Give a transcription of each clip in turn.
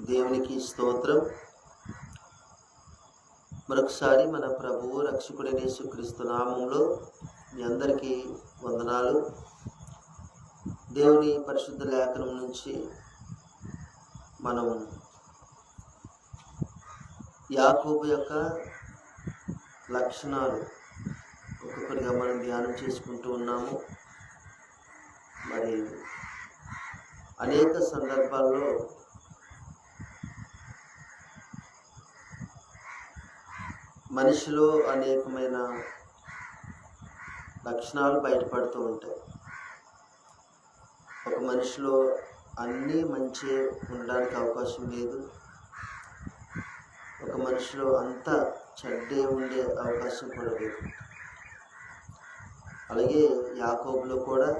దేవునికి స్తోత్రం. మరొకసారి మన ప్రభువు రక్షకుడైన యేసుక్రీస్తు నామంలో మీ అందరికీ వందనాలు. దేవుని పరిశుద్ధ లేఖనం నుంచి మనం యాకోబు యొక్క లక్షణాలు ఒక్కొక్కటిగా మనం ధ్యానం చేసుకుంటూ ఉన్నాము. మరి అనేక సందర్భాల్లో మనిషిలో అనేకమైన లక్షణాలు బయటపడుతూ ఉంటాయి. ఒక మనిషిలో అన్నీ మంచి ఉండడానికి అవకాశం లేదు. ఒక మనిషిలో అంత చెడ్డే ఉండే అవకాశం కూడా లేదు. అలాగే యాకోబులో కూడా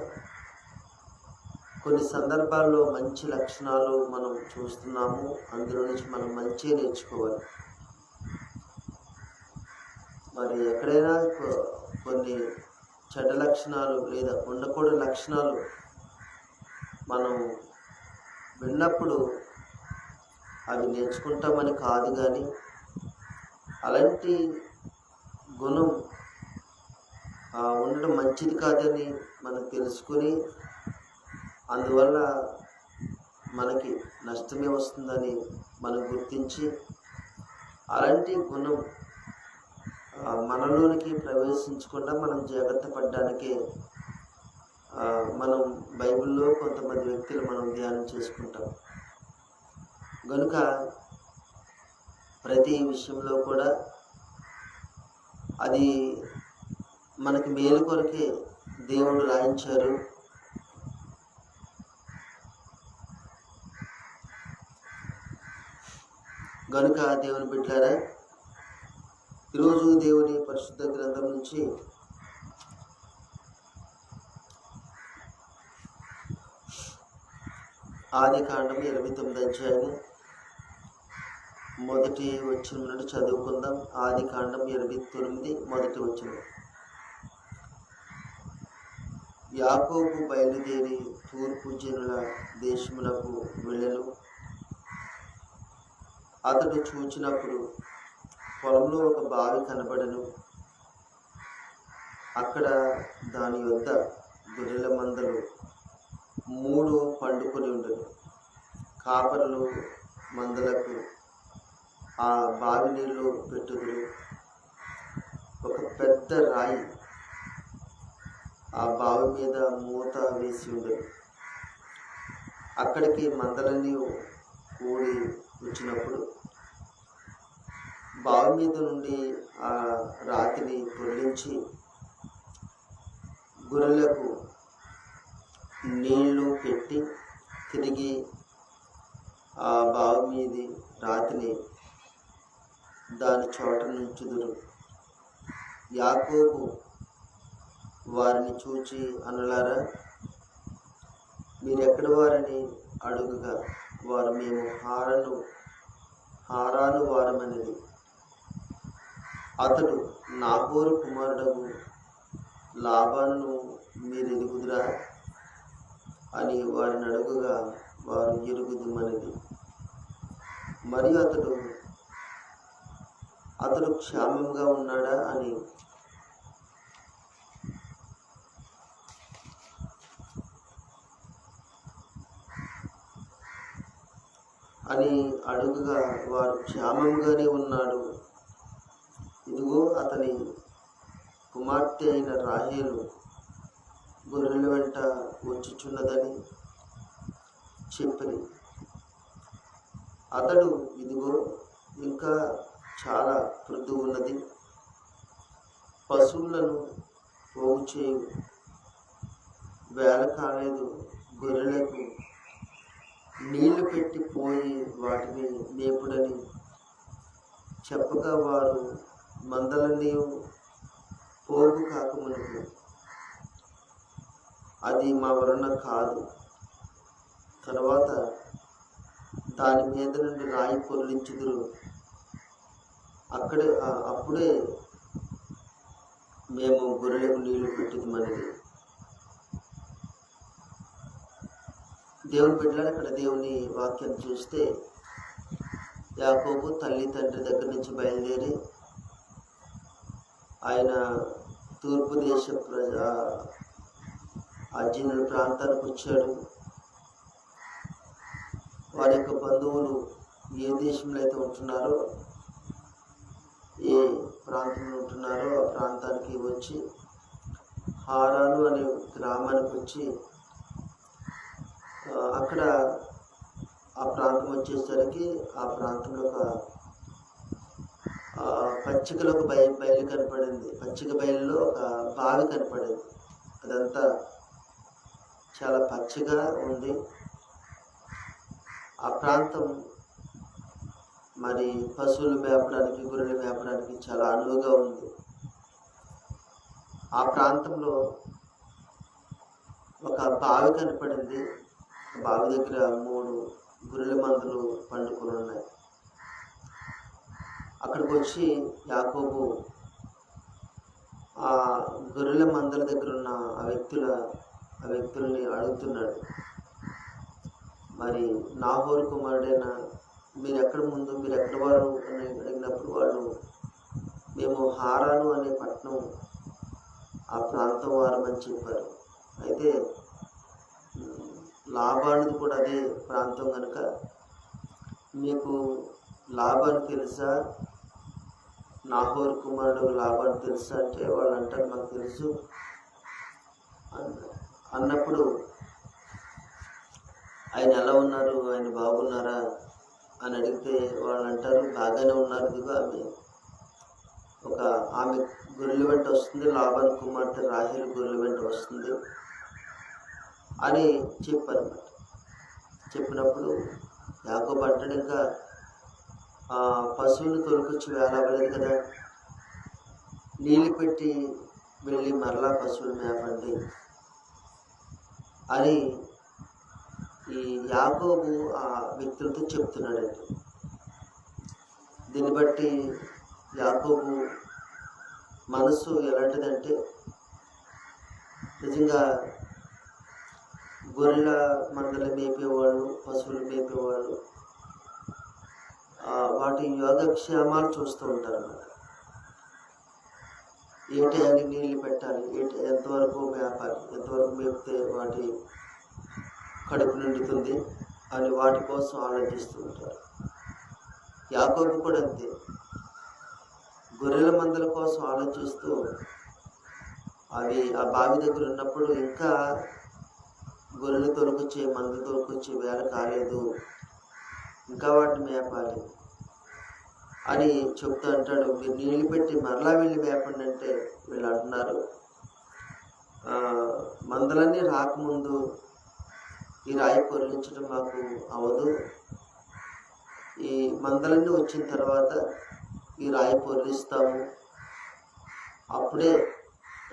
కొన్ని సందర్భాల్లో మంచి లక్షణాలు మనం చూస్తున్నాము. అందులో నుంచి మనం మంచి నేర్చుకోవాలి. మరి ఎక్కడైనా కొన్ని చెడ్డ లక్షణాలు లేదా ఉండకూడని లక్షణాలు మనం విన్నప్పుడు అవి నేర్చుకుంటామని కాదు కానీ అలాంటి గుణం ఆ, ఉండడం మంచిది కాదని మనం తెలుసుకుని అందువల్ల మనకి నష్టమే వస్తుందని మనం గుర్తించి అలాంటి గుణం మనలోనికి ప్రవేశించకుండా మనం జాగ్రత్త పడ్డానికి మనం బైబిల్లో కొంతమంది వ్యక్తులు మనం ధ్యానం చేసుకుంటాం. కనుక ప్రతి విషయంలో కూడా అది మనకి మేలు కొరకే దేవుడు రాయించారు. గనుక దేవుని బిడ్డారా ఈరోజు దేవుని పరిశుద్ధ గ్రంథం నుంచి ఆది కాండం ఇరవై తొమ్మిది అధ్యాయము మొదటి వచ్చిన నుండి చదువుకుందాం. ఆది కాండం ఇరవై తొమ్మిది మొదటి వచ్చిన యాకోబు బయలుదేరి తూర్పు జనుల దేశములకు వెళ్ళను. అతడు చూచినప్పుడు పొలంలో ఒక బావి కనబడను. అక్కడ దాని వద్ద గొర్రెల మందలు మూడు పండుకొని ఉండను. కాపరులు మందలకు ఆ బావి నీళ్ళు పెట్టుదురు. ఒక పెద్ద రాయి ఆ బావి మీద మూత వేసి ఉండదు అక్కడికి మందలన్నీ కూడి వచ్చినప్పుడు బావి మీద నుండి ఆ రాతిని పొర్లించి గొర్రెలకు నీళ్ళు పెట్టి తిరిగి ఆ బావి మీది రాతిని దాని చోట నుంచుదురు. యాకోబు వారిని చూచి అనలారా మీరెక్కడ వారని అడుగుగా? వారు మేము హారను హారాను వారమనేది. అతడు నాగోరు కుమారుడు లాభాలను మీరు ఎదుగుదురా అని వారిని అడుగుగా వారు ఎరుగుదుమనేది మరియు అతడు అతడు క్షేమంగా ఉన్నాడా అని? అని అడుగుగా వారు క్షేమంగానే ఉన్నాడు. ఇదిగో అతని కుమార్తె అయిన రాహేలు గొర్రెల వెంట వచ్చుచున్నదని చెప్పి అతడు ఇదిగో ఇంకా చాలా పృథు ఉన్నది. పశువులను పోగు చేయు. వేల కాలేదు గొర్రెలకు నీళ్ళు పెట్టి పోయి వాటిని మేపుడని చెప్పగా వారు మందలన్నీ పోగు కాకముందు అది మా వలన కాదు. తర్వాత దాని మీద నుండి రాయి పొరలించుదురు. అక్కడే అప్పుడే మేము గొర్రెలకు నీళ్ళు పెట్టుదమనేది దేవుని బిడ్డలు అక్కడ దేవుని వాక్యం చూస్తే యాకోబు తల్లి తండ్రి దగ్గర నుంచి బయలుదేరి ఆయన తూర్పు దేశ ప్రజ అర్జునుడి ప్రాంతానికి వచ్చాడు. వారి యొక్క బంధువులు ఏ దేశంలో అయితే ఉంటున్నారో ఏ ప్రాంతంలో ఉంటున్నారో ఆ ప్రాంతానికి వచ్చి హారాలు అనే గ్రామానికి వచ్చి అక్కడ ఆ ప్రాంతం వచ్చేసరికి ఆ ప్రాంతంలో ఒక ఆ, ఒక బయ బయలు కనపడింది. పచ్చిక బయలులో ఒక బావి కనపడింది. అదంతా చాలా పచ్చిగా ఉంది. ఆ ప్రాంతం మరి పశువులు మేపడానికి గొర్రెలు మేపడానికి చాలా అనువుగా ఉంది. ఆ ప్రాంతంలో ఒక బావి కనపడింది. బావి దగ్గర మూడు గొర్రెల మందులు పండుకొని ఉన్నాయి. అక్కడికి వచ్చి యాకోబు ఆ గొర్రెల మందల దగ్గర ఉన్న ఆ వ్యక్తుల ఆ వ్యక్తుల్ని అడుగుతున్నాడు. మరి నాహోరు కుమారుడైన మీరు ఎక్కడ ముందు మీరు ఎక్కడ వారు అని అడిగినప్పుడు వాళ్ళు మేము హారాను అనే పట్టణం ఆ ప్రాంతం వారమని చెప్పారు. అయితే లాభానికి కూడా అదే ప్రాంతం కనుక మీకు లాభాన్ని తెలుసా? నాహోర్ కుమారుడు లాభాన్ని తెలుసా అంటే వాళ్ళు అంటారు మాకు తెలుసు. అన్నప్పుడు ఆయన ఎలా ఉన్నారు? ఆయన బాగున్నారా? అని అడిగితే వాళ్ళు అంటారు బాగానే ఉన్నారు. ఇదిగో ఆమె ఒక ఆమె గొర్రెల వెంట వస్తుంది లాభాన్ కుమార్తె రాహిల్ గొర్రెల వెంట వస్తుంది అని చెప్పారన్నమాట. చెప్పినప్పుడు యాకోబు అంటాడు ఇంకా ఆ పశువుని తొలకొచ్చి అవ్వలేదు కదా. నీళ్ళు పెట్టి వెళ్ళి మరలా పశువులు మేపండి అని ఈ యాకోబు ఆ వ్యక్తులతో చెప్తున్నాడండి దీన్ని బట్టి యాకోబు మనసు ఎలాంటిదంటే నిజంగా గొర్రెల మందలు మేపేవాళ్ళు పశువులు మేపేవాళ్ళు వాటి యోగక్షేమాలు చూస్తూ ఉంటారు అన్నమాట ఏంటి అని నీళ్ళు పెట్టాలి? ఏ ఎంతవరకు మేపాలి? ఎంతవరకు మేపితే వాటి కడుపు నిండుతుంది అని వాటి కోసం ఆలోచిస్తూ ఉంటారు. యాకోబు కూడా అంతే. గొర్రెల మందల కోసం ఆలోచిస్తూ అవి ఆ బావి దగ్గర ఉన్నప్పుడు ఇంకా గొర్రెలు తొలకొచ్చే మందు తొలకొచ్చే వేళ కాలేదు. ఇంకా వాటిని మేపాలి. అని చెప్తూ అంటాడు. మీరు నీళ్ళు పెట్టి మరలా వెళ్ళి మేపండి అంటే వీళ్ళు అంటున్నారు. మందలన్నీ రాకముందు ఈ రాయి పొరలించడం మాకు అవదు. ఈ మందలన్నీ వచ్చిన తర్వాత ఈ రాయి పొరలిస్తాము. అప్పుడే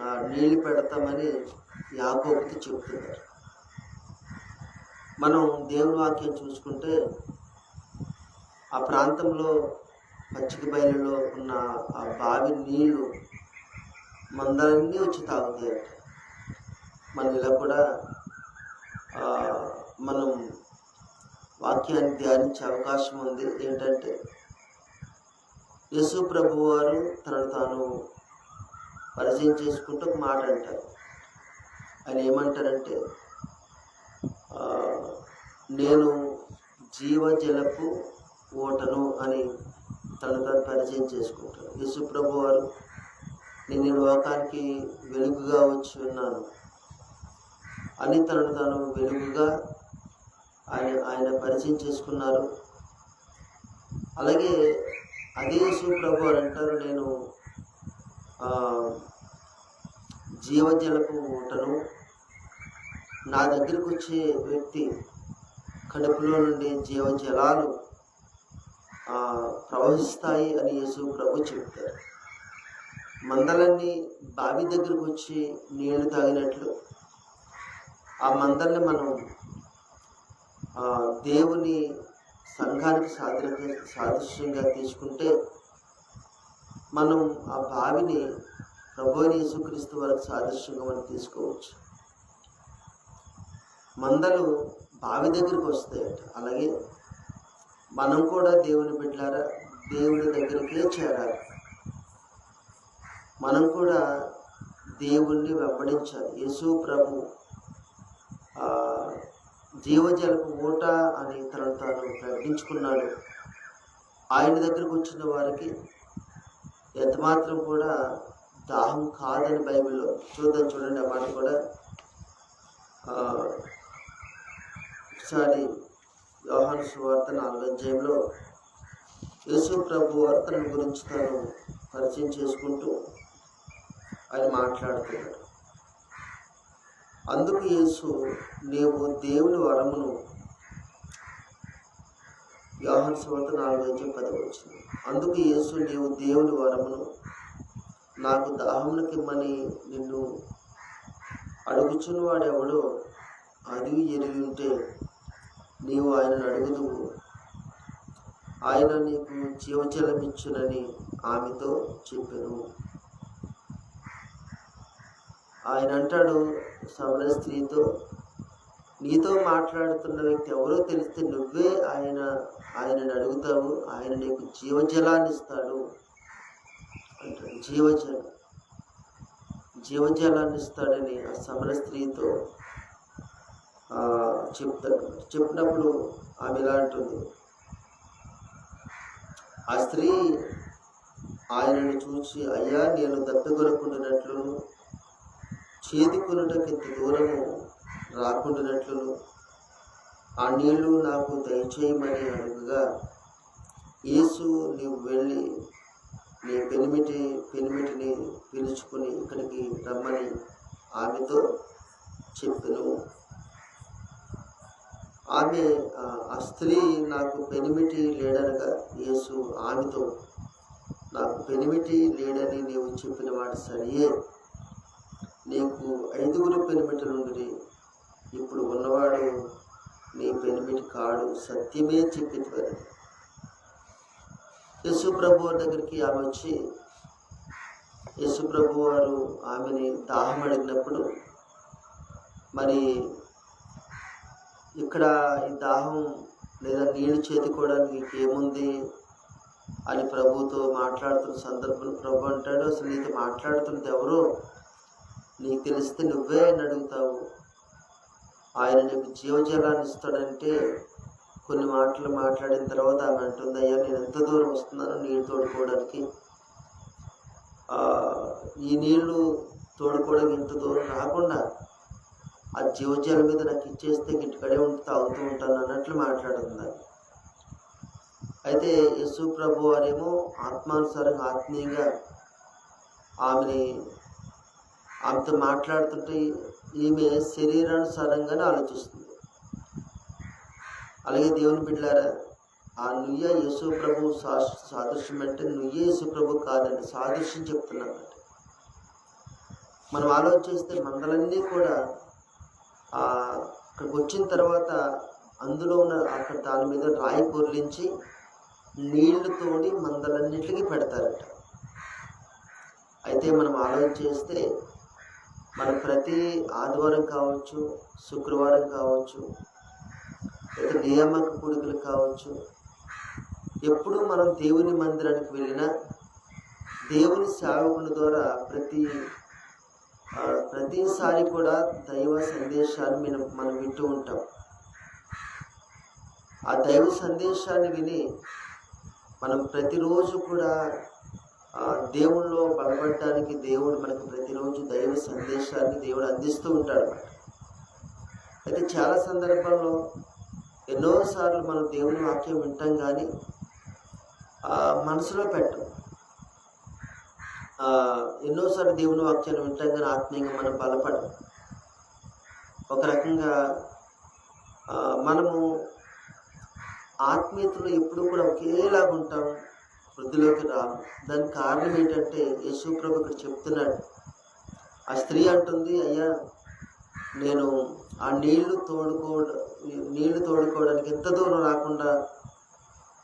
నీళ్ళు పెడతామని యాకోబుకి చెప్తున్నారు. మనం దేవుని వాక్యం చూసుకుంటే ఆ ప్రాంతంలో పచ్చిక బయలులో ఉన్న ఆ బావి నీళ్ళు మందలన్నీ వచ్చి తాగుతాయట. మనం ఇలా కూడా మనం వాక్యాన్ని ధ్యానించే అవకాశం ఉంది. ఏంటంటే యేసు ప్రభు వారు తనను తాను పరిచయం చేసుకుంటూ ఒక మాట అంటారు. ఆయన ఏమంటారంటే నేను నేను జీవజలపు ఓటను అని తను తను పరిచయం చేసుకుంటాడు. యేసుప్రభు వారు నేను లోకానికి వెలుగుగా వచ్చి ఉన్నాను. అని తనను తాను వెలుగుగా ఆయన ఆయన పరిచయం చేసుకున్నారు. అలాగే అదే యేసుప్రభు వారు అంటారు నేను ఆ, జీవజలపు ఊటను నా దగ్గరకు వచ్చే వ్యక్తి కడుపులో నుండి జీవజలాలు ప్రవహిస్తాయి అని యేసు ప్రభు చెప్తారు మందలన్నీ బావి దగ్గరకు వచ్చి నీళ్ళు తాగినట్లు ఆ మందల్ని మనం దేవుని సంఘానికి సాదృశ్య సాదృశ్యంగా తీసుకుంటే మనం ఆ బావిని ప్రభు యేసుక్రీస్తు వరకు సాదృశ్యంగా మనం తీసుకోవచ్చు. మందలు బావి దగ్గరికి వస్తాయట. అలాగే మనం కూడా దేవుని బిడ్డలారా దేవుని దగ్గరికే చేరాలి. మనం కూడా దేవుణ్ణి వెంబడించాలి. యేసు ప్రభు ఆ, జీవజలపు ఊట అని తనను తాను ప్రకటించుకున్నాడు. ఆయన దగ్గరకు వచ్చిన వారికి ఎంతమాత్రం కూడా దాహం కాదని బైబిల్లో చూద్దాం చూడండి ఆ మాట కూడా. ఒకసారి వ్యవహార సువార్త నాలుగు అధ్యాయంలో యేసు ప్రభు వర్తన గురించి తాను పరిచయం చేసుకుంటూ ఆయన మాట్లాడుతున్నాడు. అందుకు యేసు నీవు దేవుని వరమును వ్యవహార సువార్త నాలుగు అధ్యాయం పదవి వచ్చింది. అందుకు యేసు నీవు దేవుని వరమును నాకు దాహమునకిమ్మని నిన్ను అడుగుచున్నవాడెవడో అది ఎరిగి ఉంటే నీవు ఆయనను అడుగుదువు. ఆయన నీకు జీవజలమిచ్చునని ఆమెతో చెప్పాను. ఆయన అంటాడు సవల స్త్రీతో నీతో మాట్లాడుతున్న వ్యక్తి ఎవరో తెలిస్తే నువ్వే ఆయన ఆయనను అడుగుతావు ఆయన నీకు జీవజలాన్ని ఇస్తాడు అంటాడు. జీవజలం జీవజలాన్ని ఇస్తాడని ఆ సమర స్త్రీతో ఆ, చెప్పినప్పుడు ఆమె ఇలా అంటుంది? ఆ స్త్రీ ఆయనను చూసి అయ్యా నేను దత్తగొరకుండినట్లు చేదుకొనుటకి ఇంత దూరము రాకుండానట్లు ఆ నీళ్ళు నాకు దయచేయమని అడుగుగా యేసు నీవు వెళ్ళి నీ పెనిమిటి పెనిమిటిని పిలుచుకుని ఇక్కడికి రమ్మని ఆమెతో చెప్పెను. ఆమె ఆ, స్త్రీ నాకు పెనిమిటి లేడనగా యేసు ఆమెతో నాకు పెనిమిటి లేడని నీవు చెప్పిన వాడు సరియే. నీకు ఐదుగురు పెనిమిటి నుండి ఇప్పుడు ఉన్నవాడు నీ పెనిమిటి కాడు సత్యమే చెప్పిద్ది యేసు ప్రభు దగ్గరికి ఆమె వచ్చి యేసు ప్రభు వారు ఆమెని దాహం అడిగినప్పుడు మరి ఇక్కడ ఈ దాహం లేదా నీళ్ళు చేతుకోవడానికి ఏముంది అని ప్రభుతో మాట్లాడుతున్న సందర్భంలో ప్రభు అంటాడు అసలు నీతో మాట్లాడుతున్నది ఎవరో? నీకు తెలిస్తే నువ్వే అని అడుగుతావు. ఆయన నీకు జీవజలాన్ని ఇస్తాడంటే కొన్ని మాటలు మాట్లాడిన తర్వాత ఆమె అంటుంది అయ్యా నేను ఎంత దూరం వస్తున్నాను నీళ్ళు తోడుకోవడానికి. ఈ నీళ్ళు తోడుకోవడానికి ఇంత దూరం రాకుండా ఆ జీవజాల మీద నాకు ఇచ్చేస్తే ఇంటికడే ఉంటే తాగుతూ ఉంటాను అన్నట్లు మాట్లాడుతుంది. అయితే యశు ప్రభు వారేమో ఆత్మానుసారంగా ఆత్మీయంగా ఆమెని ఆమెతో మాట్లాడుతుంటే ఈమె శరీరానుసారంగానే ఆలోచిస్తుంది. అలాగే దేవుని బిడ్డారా ఆ నుయ్య యేసు ప్రభు సా- సాదృశ్యం అంటే నుయ్య యేసు ప్రభు కాదండి సాదృశ్యం చెప్తున్నామంటే మనం ఆలోచిస్తే మందలన్నీ కూడా అక్కడికి వచ్చిన తర్వాత అందులో ఉన్న అక్కడ దాని మీద రాయి పొర్లించి నీళ్ళు తోడి మందలన్నిటికీ పెడతారట. అయితే మనం ఆలోచన చేస్తే మనం ప్రతి ఆదివారం కావచ్చు శుక్రవారం కావచ్చు లేదా నియామక కూడికలు కావచ్చు ఎప్పుడు మనం దేవుని మందిరానికి వెళ్ళినా దేవుని సేవకుల ద్వారా ప్రతి ప్రతిసారి కూడా దైవ సందేశాన్ని మనం మనం వింటూ ఉంటాం. ఆ దైవ సందేశాన్ని విని మనం ప్రతిరోజు కూడా దేవుళ్ళు బలపడటానికి దేవుడు మనకు ప్రతిరోజు దైవ సందేశాన్ని దేవుడు అందిస్తూ ఉంటాడు అయితే చాలా సందర్భాల్లో ఎన్నోసార్లు మనం దేవుని వాక్యం వింటాం కానీ మనసులో పెట్టం. ఎన్నోసార్లు దేవుని వాక్యాలు వింటాం కానీ ఆత్మీయంగా మనం బలపడం ఒక రకంగా మనము ఆత్మీయతలో ఎప్పుడు కూడా ఒకేలాగా ఉంటాం వృద్ధిలోకి రాము. దానికి కారణం ఏంటంటే యేసుప్రభు ఇక్కడ చెప్తున్నాడు. ఆ స్త్రీ అంటుంది అయ్యా నేను ఆ నీళ్ళు తోడుకో నీళ్ళు తోడుకోవడానికి ఎంత దూరం రాకుండా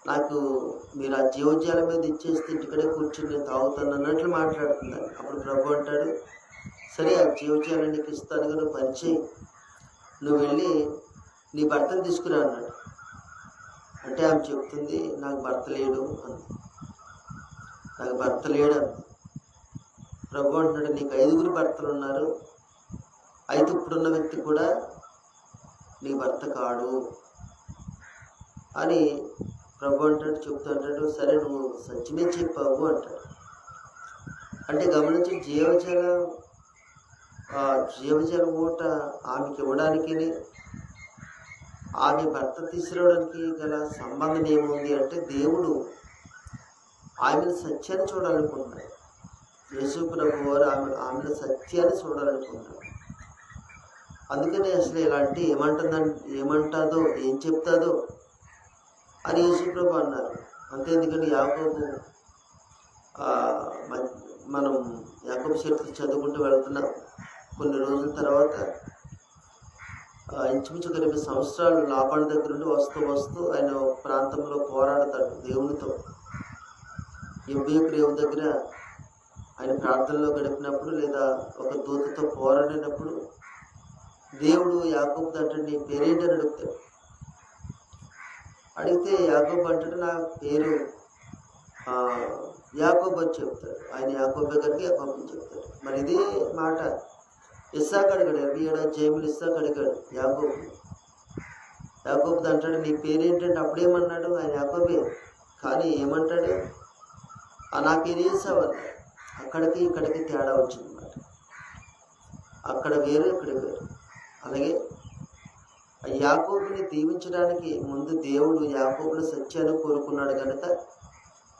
నాకు మీరు ఆ జీవజాలం మీద ఇచ్చేస్తే ఇక్కడే కూర్చుని నేను తాగుతాను అన్నట్లు మాట్లాడుతున్నాను అప్పుడు ప్రభు అంటాడు సరే ఆ జీవజాలం నీకు ఇస్తాను కదా పరిచయం. నువ్వు వెళ్ళి నీ భర్తను తీసుకురా అన్నాడు. అంటే ఆమె చెప్తుంది నాకు భర్త లేడు అంది. నాకు భర్త లేడు అంది. ప్రభు అంటున్నాడు నీకు ఐదుగురు భర్తలు ఉన్నారు. అయితే ఇప్పుడున్న వ్యక్తి కూడా నీ భర్త కాడు అని ప్రభు అంటాడు చెప్తూ అంటాడు సరే నువ్వు సత్యమే చెప్పావు అంటాడు. అంటే గమనించి జీవజల ఆ జీవజల ఊట ఆమెకి ఇవ్వడానికి ఆమె భర్త తీసుకురావడానికి గల సంబంధం ఏముంది అంటే దేవుడు ఆమెను సత్యాన్ని చూడాలనుకుంటున్నాడు. యేసు ప్రభు వారు ఆమె ఆమెను సత్యాన్ని చూడాలనుకుంటున్నాడు. అందుకని అసలు ఇలాంటి ఏమంటుందని ఏమంటాదో ఏం చెప్తాదో అని యేసుప్రభు అన్నారు. అంతే ఎందుకంటే యాకోబు మ- మనం యాకోబు చరిత్ర చదువుకుంటూ వెళ్తున్నాం కొన్ని రోజుల తర్వాత ఆ, ఇంచుమించు ఒక ఎనిమిది సంవత్సరాలు లాభాల దగ్గర నుండి వస్తూ వస్తూ ఆయన ప్రాంతంలో పోరాడతాడు దేవునితో. ఎంబీకు రేవు దగ్గర ఆయన ప్రార్థనలో గడిపినప్పుడు లేదా ఒక దూతతో పోరాడినప్పుడు దేవుడు యాకోబు అంటే నీ పేరేంటని అడుగుతాడు. అడిగితే యాకోబు అంటాడు నా పేరు యాకోబు అని చెప్తాడు. ఆయన యాకోబు దగ్గరికి యాకోబు అని చెప్తాడు. మరి ఇదే మాట. ఇస్సాక్ అడిగాడు ఇరవై ఏడా జేబులు ఇస్సాక్ అడిగాడు యాకోబు. యాకోబు అంటాడు నీ పేరేంటంటే అప్పుడేమన్నాడు? ఆయన యాకోబే. కానీ ఏమంటాడు? "ఆ, నా పేరు అక్కడికి ఇక్కడికి తేడా వచ్చిందన్నమాట అక్కడ వేరు ఇక్కడ వేరు. అలాగే యాకోబుని దీవించడానికి ముందు దేవుడు యాకోబుల సత్యాన్ని కోరుకున్నాడు కనుక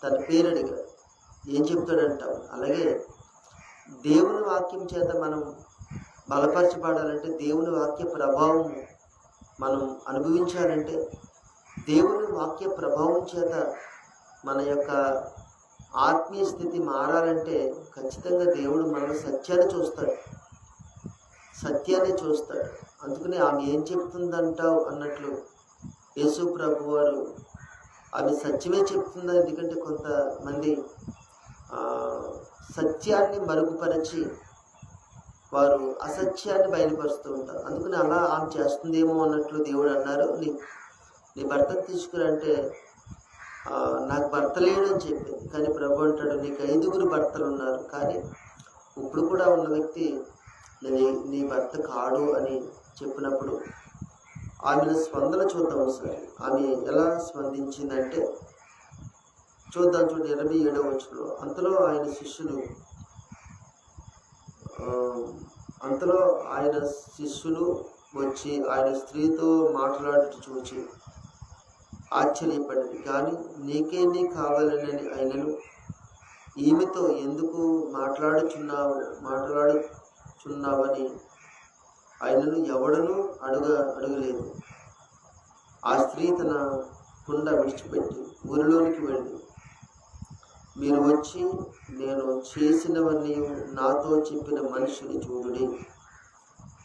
తన పేరు అడిగాడు. ఏం చెప్తాడంటాం? అలాగే దేవుని వాక్యం చేత మనం బలపరచబడాలంటే దేవుని వాక్య ప్రభావం మనం అనుభవించాలంటే దేవుని వాక్య ప్రభావం చేత మన యొక్క ఆత్మీయ స్థితి మారాలంటే ఖచ్చితంగా దేవుడు మనలో సత్యాన్ని చూస్తాడు. సత్యాన్ని చూస్తాడు. అందుకని ఆమె ఏం చెప్తుందంటావు అన్నట్లు యేసు ప్రభు వారు ఆమె సత్యమే చెప్తుందా ఎందుకంటే కొంతమంది సత్యాన్ని మరుగుపరిచి వారు అసత్యాన్ని బయలుపరుస్తూ ఉంటారు. అందుకని అలా ఆమె చేస్తుందేమో అన్నట్లు దేవుడు అన్నారు. నీ నీ భర్తను తీసుకురంటే నాకు భర్త లేడు అని చెప్పింది. కానీ ప్రభు అంటాడు నీకు ఐదుగురు భర్తలు ఉన్నారు. కానీ ఇప్పుడు కూడా ఉన్న వ్యక్తి నీ నీ భర్త కాడు అని చెప్పినప్పుడు ఆమె స్పందన చూద్దాం ఒకసారి. ఆమె ఎలా స్పందించిందంటే చూద్దాం చూడండి ఇరవై ఏడవ వచ్చినలో అంతలో ఆయన శిష్యులు అంతలో ఆయన శిష్యులు వచ్చి ఆయన స్త్రీతో మాట్లాడుతూ చూచి ఆశ్చర్యపడింది కానీ నీకేంది కావాలని ఆయనను ఈమెతో ఎందుకు మాట్లాడుచున్నావు మాట్లాడుచున్నావని ఆయనను ఎవడనూ అడుగ అడగలేదు. ఆ స్త్రీ తన కుండ విడిచిపెట్టి ఊరిలోనికి వెళ్ళి మీరు వచ్చి నేను చేసినవన్నీ నాతో చెప్పిన మనిషిని చూడుడి.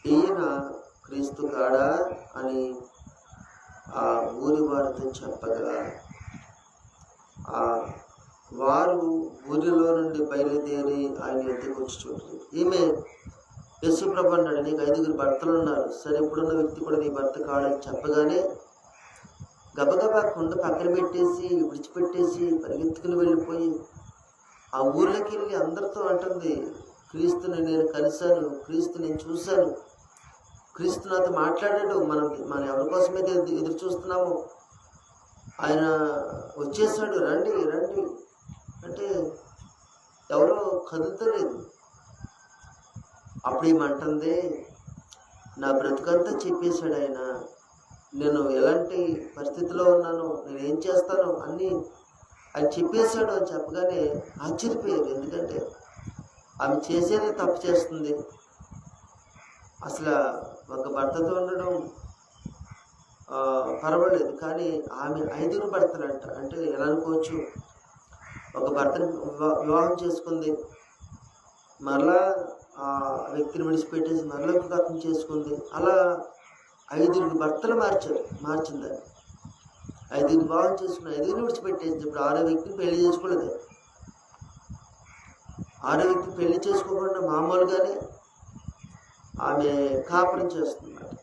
ఈయన క్రీస్తు కాడా అని ఆ ఊరి వారితో చెప్పగా ఆ వారు ఊరిలో నుండి బయలుదేరి ఆయన ఎద్దకు వచ్చి చూడండి. ఈమె యశుప్రభు అన్నాడు నీకు ఐదుగురు భర్తలు ఉన్నారు. సరే ఇప్పుడున్న వ్యక్తి కూడా నీ భర్త కాడని చెప్పగానే గబగబా కుండ పక్కన పెట్టేసి విడిచిపెట్టేసి పరిగెత్తుకుని వెళ్ళిపోయి ఆ ఊర్లోకి వెళ్ళి అందరితో అంటుంది క్రీస్తుని నేను కలిశాను క్రీస్తు నేను చూశాను. క్రీస్తు నాతో మాట్లాడాడు. మనం మనం ఎవరి కోసమైతే ఎదురు చూస్తున్నాము ఆయన వచ్చేసాడు. రండి రండి. అంటే ఎవరో కదులుతలేదు. అప్పుడు ఏమంటుంది నా బ్రతుకంతా చెప్పేశాడు ఆయన. నేను ఎలాంటి పరిస్థితిలో ఉన్నాను? నేను ఏం చేస్తాను? అన్నీ ఆయన చెప్పేశాడు అని చెప్పగానే ఆశ్చర్యపోయారు. ఎందుకంటే ఆమె చేసేది తప్పు చేస్తుంది. అసలు ఒక భర్తతో ఉండడం పర్వాలేదు. కానీ ఆమె ఐదుగురు భర్తలంట. అంటే ఎలా అనుకోవచ్చు? ఒక భర్తను వివాహం చేసుకుంది. మరలా వ్యక్తిని విడిచిపెట్టేసి మరలా ఒక చేసుకుంది. అలా ఐదుగురు భర్తలు మార్చారు. మార్చిందని. ఐదుగురు వివాహం చేసుకుని ఐదుగురిని విడిచిపెట్టేసి ఇప్పుడు ఆరో వ్యక్తిని పెళ్ళి చేసుకోలేదు. ఆరో వ్యక్తి పెళ్ళి చేసుకోకుండా మామూలుగానే ఆమె కాపురం చేస్తుందన్నమాట.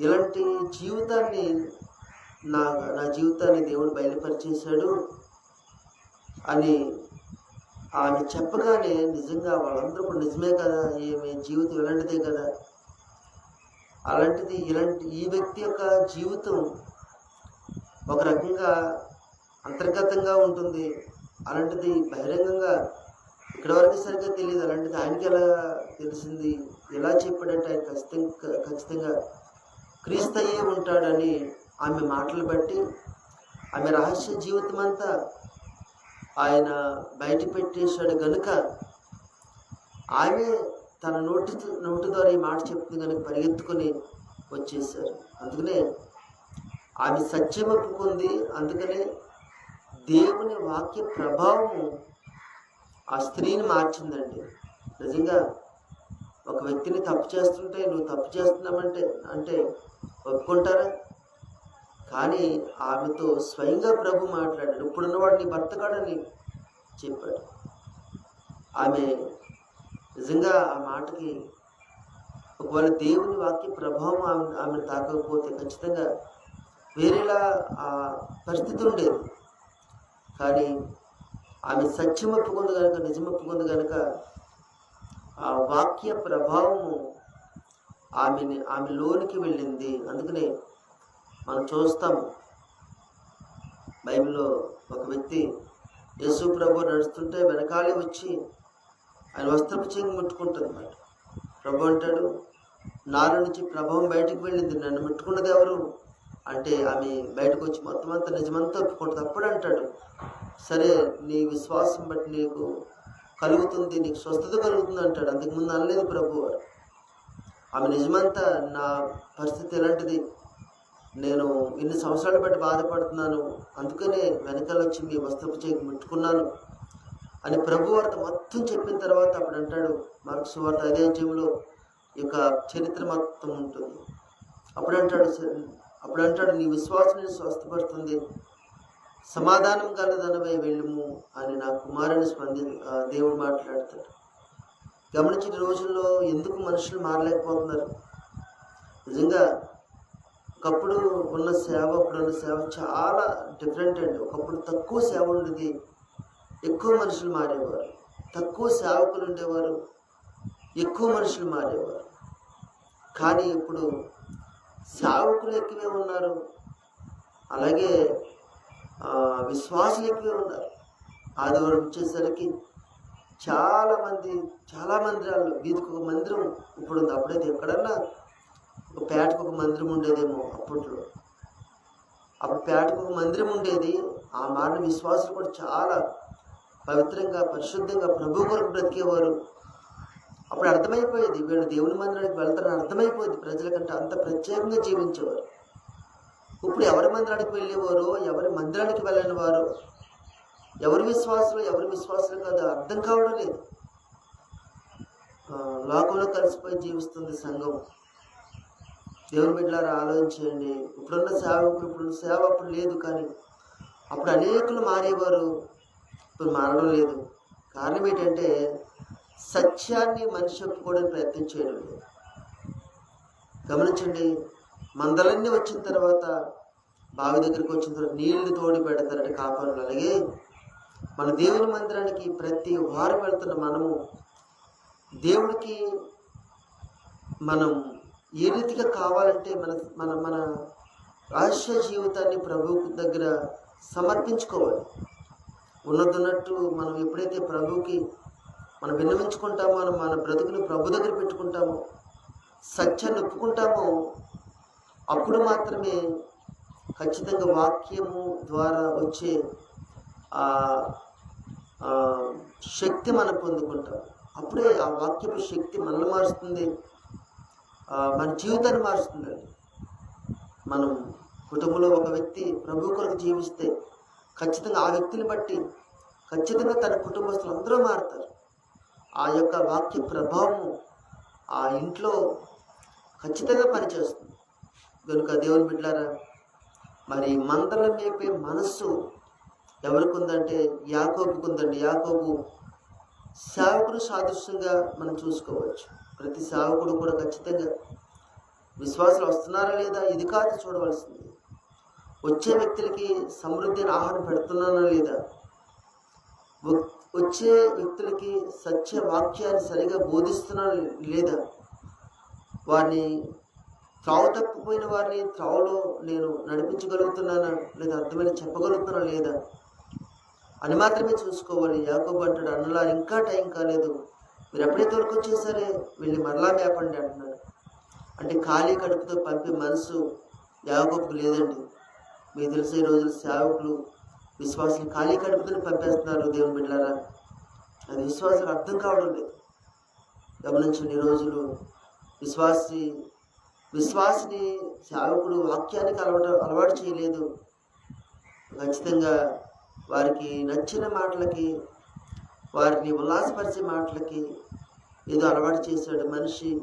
ఇలాంటి జీవితాన్ని నా నా జీవితాన్ని దేవుడు బయలుపరిచేశాడు అని ఆమె చెప్పగానే నిజంగా వాళ్ళందరూ కూడా నిజమే కదా ఈమె జీవితం ఇలాంటిదే కదా. అలాంటిది ఇలాంటి ఈ వ్యక్తి యొక్క జీవితం ఒక రకంగా అంతర్గతంగా ఉంటుంది. అలాంటిది బహిరంగంగా ఇక్కడ వరకు సరిగ్గా తెలియదు. అలాంటిది ఆయనకి ఎలా తెలిసింది ఎలా చెప్పాడంటే ఆయన ఖచ్చితంగా ఖచ్చితంగా క్రీస్తయ్యే ఉంటాడని ఆమె మాటలు బట్టి ఆమె రహస్య జీవితం అంతా ఆయన బయట పెట్టేశాడు గనుక ఆమె తన నోటి నోటి ద్వారా ఈ మాట చెప్తుంది కనుక పరిగెత్తుకొని వచ్చేసారు అందుకనే ఆమె సత్యం ఒప్పుకుంది. అందుకనే దేవుని వాక్య ప్రభావము ఆ స్త్రీని మార్చిందండి. నిజంగా ఒక వ్యక్తిని తప్పు చేస్తుంటే నువ్వు తప్పు చేస్తున్నామంటే అంటే ఒప్పుకుంటారా? కానీ ఆమెతో స్వయంగా ప్రభు మాట్లాడాడు. ఇప్పుడున్నవాడు నీ భర్త చెప్పాడు. ఆమె నిజంగా ఆ మాటకి ఒకవేళ దేవుని వాక్య ప్రభావం ఆమె ఆమెను తాకకపోతే ఖచ్చితంగా వేరేలా ఆ పరిస్థితి ఉండేది. కానీ ఆమె సత్యం ఒప్పుకుంది కనుక నిజం ఒప్పుకుంది కనుక ఆ వాక్య ప్రభావము ఆమెని ఆమె లోనికి వెళ్ళింది. అందుకనే మనం చూస్తాం. బైబిల్లో ఒక వ్యక్తి యేసు ప్రభు నడుస్తుంటే వెనకాలే వచ్చి ఆయన వస్త్రపు చెంగు ముట్టుకుంటుందన్నమాట ప్రభు అంటాడు నారు నుంచి ప్రభావం బయటకు వెళ్ళింది. నన్ను ముట్టుకున్నది ఎవరు? అంటే ఆమె బయటకు వచ్చి మొత్తం అంతా నిజమంతా ఒప్పుకుంటుంది. అప్పుడు అంటాడు సరే నీ విశ్వాసం బట్టి నీకు కలుగుతుంది నీకు స్వస్థత కలుగుతుంది అంటాడు. అంతకుముందు అనలేదు ప్రభు. ఆమె నిజమంతా నా పరిస్థితి ఎలాంటిది? నేను ఇన్ని సంవత్సరాలు బట్టి బాధపడుతున్నాను. అందుకనే వెనకాల వచ్చి మీ వస్త్రపు చేయి ముట్టుకున్నాను అని ప్రభు వార్త మొత్తం చెప్పిన తర్వాత అప్పుడు అంటాడు మార్క్స్ వార్త అదే అధ్యాయంలో యొక్క చరిత్ర మొత్తం ఉంటుంది. అప్పుడు అంటాడు అప్పుడు అంటాడు నీ విశ్వాసం నేను స్వస్థపడుతుంది సమాధానం కలదనవై వెళ్ళము అని నా కుమారుని స్పంది దేవుడు మాట్లాడతాడు. గమనించిన రోజుల్లో ఎందుకు మనుషులు మారలేకపోతున్నారు? నిజంగా ఒకప్పుడు ఉన్న సేవ ఇప్పుడు ఉన్న సేవ చాలా డిఫరెంట్ అండి. ఒకప్పుడు తక్కువ సేవ ఉండేది. ఎక్కువ మనుషులు మారేవారు. తక్కువ సేవకులు ఉండేవారు. ఎక్కువ మనుషులు మారేవారు. కానీ ఇప్పుడు సేవకులు ఎక్కువే ఉన్నారు. అలాగే విశ్వాసులు ఎక్కువే ఉన్నారు. ఆదివారం వచ్చేసరికి చాలామంది చాలా మందిరాలు వీధికి ఒక మందిరం ఇప్పుడు ఉంది అప్పుడైతే ఎక్కడన్నా పేటకు ఒక మందిరం ఉండేదేమో అప్పట్లో. అప్పుడు పేటకు ఒక మందిరం ఉండేది. ఆ మాట విశ్వాసులు కూడా చాలా పవిత్రంగా పరిశుద్ధంగా ప్రభు కొరకు బ్రతికేవారు. అప్పుడు అర్థమైపోయేది వీళ్ళు దేవుని మందిరానికి వెళ్తారని అర్థమైపోయేది. ప్రజలకంటే అంత ప్రత్యేకంగా జీవించేవారు. ఇప్పుడు ఎవరి మందిరానికి వెళ్ళేవారో? ఎవరి మందిరానికి వెళ్ళని వారు? ఎవరి విశ్వాసులు? ఎవరి విశ్వాసులు కాదు అర్థం కావడం లేదు. లోకంలో కలిసిపోయి జీవిస్తుంది సంఘం. దేవుని బిడ్డలారా ఆలోచించండి. ఇప్పుడున్న సేవకు ఇప్పుడున్న సేవ అప్పుడు లేదు కానీ అప్పుడు అనేకులు మారేవారు ఇప్పుడు మారడం లేదు. కారణం ఏంటంటే సత్యాన్ని మనిషి చెప్పుకోవడానికి ప్రయత్నం చేయడం లేదు. గమనించండి మందలన్నీ వచ్చిన తర్వాత బావి దగ్గరికి వచ్చిన తర్వాత నీళ్ళు తోడి పెడతారని కాపాడు అలాగే మన దేవుని మందిరానికి ప్రతి వారం వెళ్తున్న మనము దేవుడికి మనం ఏ రీతిగా కావాలంటే మన మన మన రహస్య జీవితాన్ని ప్రభువు దగ్గర సమర్పించుకోవాలి. ఉన్నట్టున్నట్టు మనం ఎప్పుడైతే ప్రభువుకి మనం విన్నవించుకుంటామో మనం మన బ్రతుకుని ప్రభు దగ్గర పెట్టుకుంటామో సత్యాన్ని ఒప్పుకుంటామో అప్పుడు మాత్రమే ఖచ్చితంగా వాక్యము ద్వారా వచ్చే శక్తి మనం పొందుకుంటాం. అప్పుడే ఆ వాక్యపు శక్తి మనల్ని మారుస్తుంది. మన జీవితాన్ని మారుస్తుందండి. మనం కుటుంబంలో ఒక వ్యక్తి ప్రభు కొరకు జీవిస్తే ఖచ్చితంగా ఆ వ్యక్తిని బట్టి ఖచ్చితంగా తన కుటుంబస్తులు అందరూ మారుతారు. ఆ యొక్క వాక్య ప్రభావము ఆ ఇంట్లో ఖచ్చితంగా పనిచేస్తుంది. కనుక దేవుని బిడ్డారా మరి మందల మేపే మనస్సు ఎవరికి ఉందంటే యాకోబుకు ఉందండి. యాకోబు సేవకుడు సాదృశ్యంగా మనం చూసుకోవచ్చు. ప్రతి సేవకుడు కూడా ఖచ్చితంగా విశ్వాసాలు వస్తున్నారా లేదా ఇది కాదు చూడవలసింది. వచ్చే వ్యక్తులకి సమృద్ధిని ఆహారం పెడుతున్నానా లేదా? వచ్చే వ్యక్తులకి సత్య వాక్యాన్ని సరిగా బోధిస్తున్నా లేదా? వారిని త్రావు తప్పిపోయిన వారిని త్రావులో నేను నడిపించగలుగుతున్నానా లేదా అర్థమైన చెప్పగలుగుతున్నా లేదా? అని మాత్రమే చూసుకోవాలి. యాకోబు అంటాడు అన్నలా ఇంకా టైం కాలేదు. మీరు ఎప్పుడైతే వరకు వచ్చేసరే వెళ్ళి మరలా మేపండి అంటున్నాడు. అంటే ఖాళీ కడుపుతో పంపే మనసు యాకోబుకు లేదండి. మీకు తెలిసే రోజులు సేవకులు విశ్వాసులు ఖాళీ కడుపుతో పంపేస్తున్నారు దేవుని బిడ్డారా అది విశ్వాసం అర్థం కావడం లేదు. గమనించండి రోజులు విశ్వాసి విశ్వాసిని సేవకుడు వాక్యానికి అలవాటు అలవాటు చేయలేదు. ఖచ్చితంగా వారికి నచ్చిన మాటలకి వారిని ఉల్లాసపరిచే మాటలకి ఏదో అలవాటు చేశాడు మనిషి.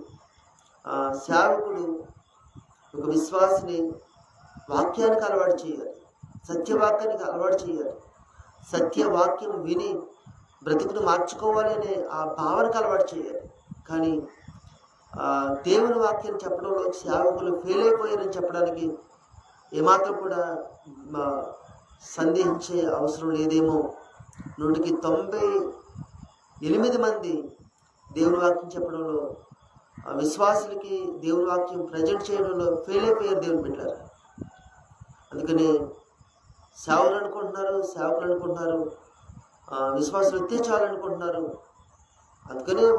ఆ, సేవకుడు ఒక విశ్వాసిని వాక్యానికి అలవాటు చేయాలి. సత్యవాక్యానికి అలవాటు చేయాలి. సత్యవాక్యం విని బ్రతుకును మార్చుకోవాలి అనే ఆ భావనకు అలవాటు చేయాలి. కానీ దేవుని వాక్యం చెప్పడంలో సేవకులు ఫెయిల్ అయిపోయారని చెప్పడానికి ఏమాత్రం కూడా మా సందేహించే అవసరం లేదేమో. నూటికి తొంభై ఎనిమిది మంది దేవుని వాక్యం చెప్పడంలో ఆ విశ్వాసులకి దేవుని వాక్యం ప్రజెంట్ చేయడంలో ఫెయిల్ అయిపోయారు దేవుని బిడ్డారు అందుకని సేవలు అనుకుంటున్నారు సేవకులు అనుకుంటున్నారు విశ్వాసులు ఎత్తే చాలనుకుంటున్నారు అందుకనే